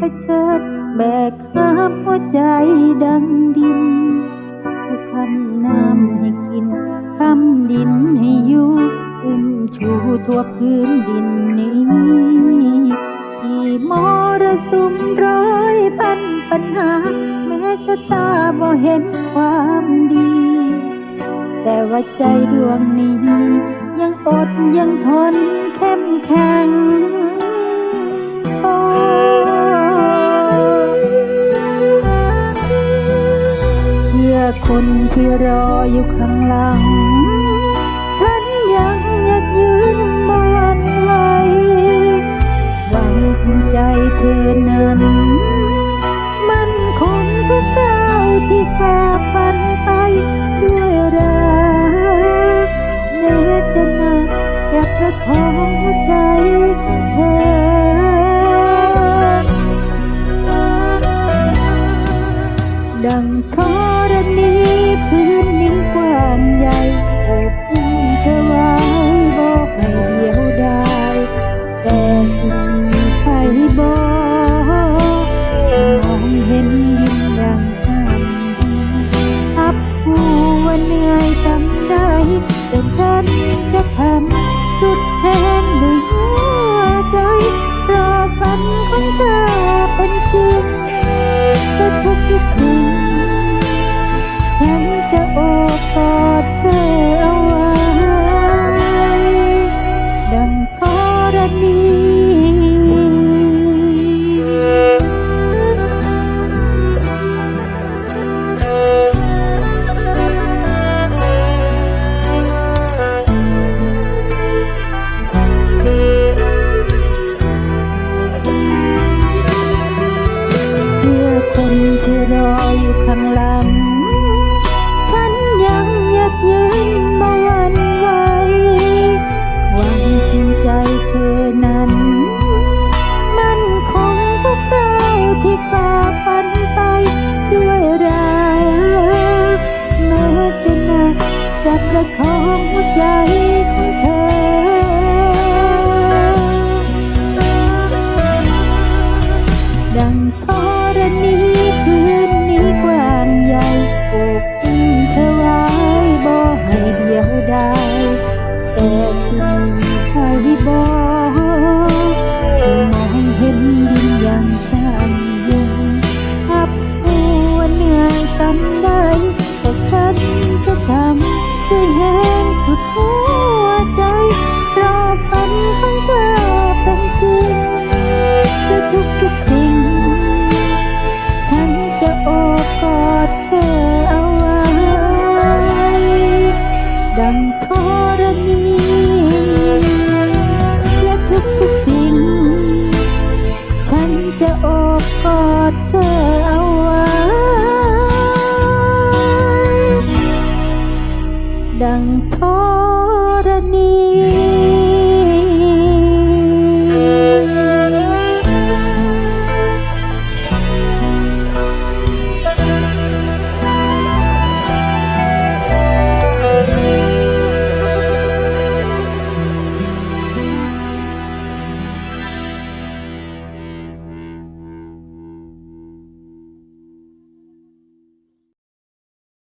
พเจิดแบกข้ามหัวใจดังดินทุำน้ำให้กินคำดินให้อยู่อุ้มชูทั่วพื้นดินนี้ที่มรสุมร้อยปันปัญหา แม้ชะตาบ่เห็นความดี แต่ว่าใจดวงนี้ ยังอดยังทนเข้มแข็ง รออยู่ข้างหลัง ฉันยังยากยืนบหวันไหวหวังถึงใจเธอนั้น มันคงทุกก้าวที่ฝ่าฟันไปด้วยรักแม้จะหนักอยากประคองหัวใจของเธอดังธร คนที่รออยู่ข้างหลัง รณีและทุกทุกๆสิ่ง ฉันจะโอบกอด